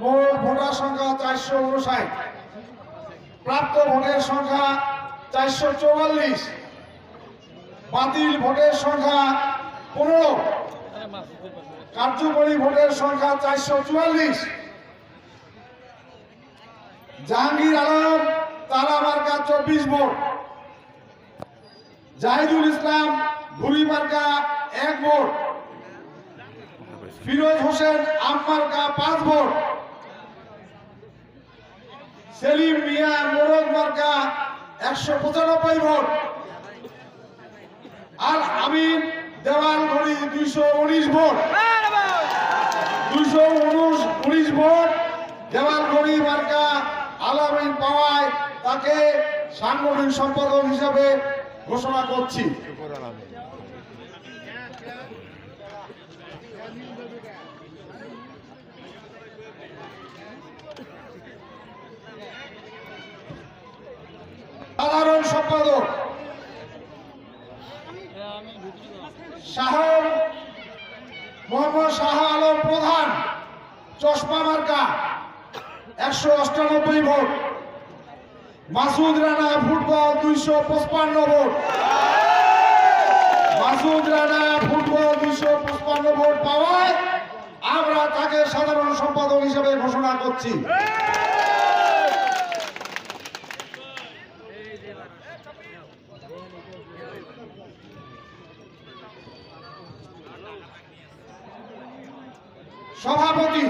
মোট ভোটার সংখ্যা চারশো উনষাট প্রাপ্ত ভোটের সংখ্যা চারশো চৌয়াল্লিশ। বাতিল ভোটের সংখ্যা পনেরো। কার্যকরী ভোটের সংখ্যা চারশো চুয়াল্লিশ। জাহাঙ্গীর আলম, তারা মার্কা চব্বিশ ভোট। জাহিদুল ইসলাম, ভুরি মার্কা এক ভোট। ফিরোজ হোসেন, আম মার্কা পাঁচ ভোট। সেলিম মিয়া মোরগ মার্কা একশো পঁচানব্বই ভোট। আর আমিন দেওয়াল ঘড়ি দুইশো উনিশ ভোট। দুইশো উনিশ উনিশ ভোট। দেওয়াল ঘড়ি মার্কা আলামিন পাওয়ায় তাকে সাংগঠনিক সম্পাদক হিসাবে ঘোষণা করছি সাধারণ সম্পাদক শাহ মোহাম্মদ শাহ আলম প্রধান, চশমা মার্কা, একশো অষ্টানব্বই ভোট। মাসুদ রানা ফুটবল দুইশো পঁচপান্ন ভোট। মাসুদ রানা ফুটবল দুইশো পঁচপান্ন ভোট পাওয়ায় আমরা তাকে সাধারণ সম্পাদক হিসেবে ঘোষণা করছি। সভাপতি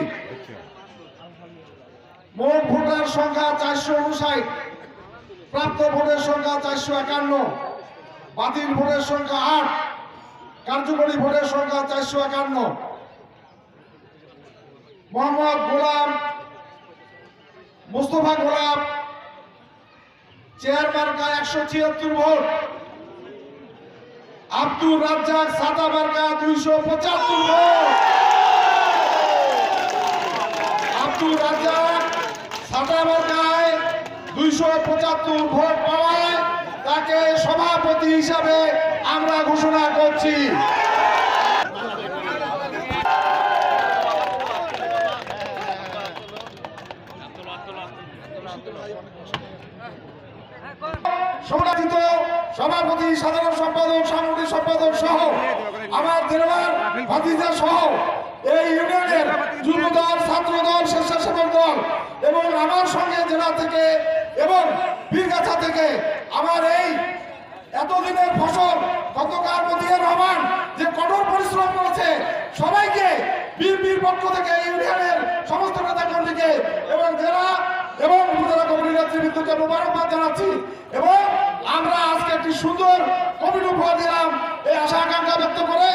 মোট ভোটার সংখ্যা চারশো উনষাট, প্রাপ্ত ভোটের সংখ্যা চারশো একান্ন, বাতিল ভোটের সংখ্যা আট, কার্যকরী ভোটের সংখ্যা চারশো একান্ন। মোহাম্মদ গোলাম, মোস্তফা গোলাম চেয়ার মার্কা একশো ছিয়াত্তর ভোট, আব্দুর রাজ্জাক সাদা মার্কা দুইশো পঁচাত্তর ভোট। আব্দুল রাজ্জাক মার্কায় দুইশো পঁচাত্তর ভোট পাওয়ায় তাকে সভাপতি হিসাবে আমরা ঘোষণা করছি। সংগঠিত সভাপতি, সাধারণ সম্পাদক, সাংগঠনিক সম্পাদক সহ আমার দেওয়ার ভাতিজা সহ এই ইউনিয়নের আমার সঙ্গে জেলা থেকে এবং বীরগাছা থেকে আমার এই এতদিনের ফসল, গতকাল মতিউর রহমান যে কঠোর পরিশ্রম করেছে, সবাইকে বীর বীর পক্ষ থেকে, ইউনিয়নের সমস্ত নেতা কর্মীকে এবং জেলা এবং উপজেলা কমিটির নেতৃবৃন্দকে মোবারকবাদ জানাচ্ছি এবং আমরা আজকে একটি সুন্দর কমিটি উপহার দিলাম। এই আশা আকাঙ্ক্ষা ব্যক্ত করে